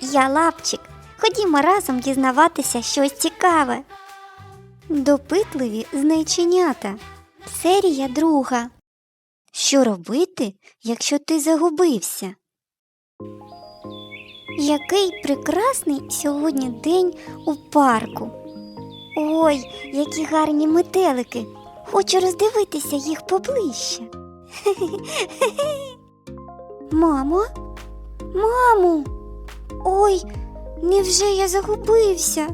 я лапчик. Ходімо разом дізнаватися щось цікаве. Допитливі знайченята. Серія друга. Що робити, якщо ти загубився? Який прекрасний сьогодні день у парку. Ой, які гарні метелики. Хочу роздивитися їх поближче. Мамо? Мамо. Ой, невже я загубився?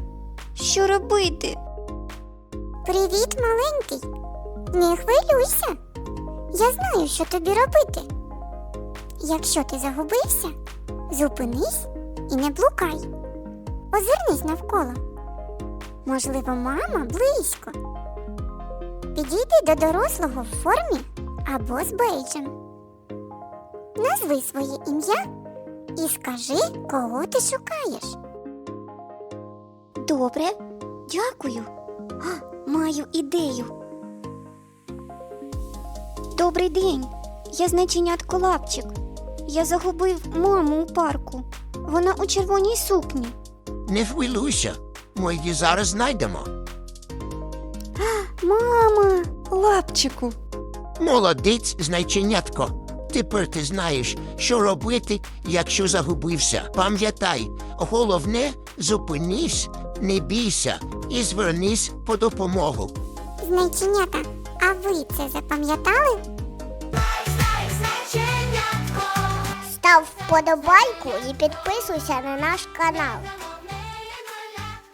Що робити? Привіт, маленький. Не хвилюйся. Я знаю, що тобі робити. Якщо ти загубився, зупинись і не блукай. Озирнись навколо. Можливо, мама близько. Підійди до дорослого в формі або з бейджем. Назви своє ім'я і скажи, кого ти шукаєш. Добре, дякую. А, маю ідею. Добрий день. Я значенятко лапчик. Я загубив маму у парку. Вона у червоній сукні. Не хвилюйся, ми її зараз знайдемо. Мама. Лапчику, Молодець, знайченятко. Тепер ти знаєш, що робити, якщо загубився. Пам'ятай, головне зупинись, не бійся і звернись по допомогу. Знайченята, а ви це запам'ятали? Став вподобайку і підписуйся на наш канал.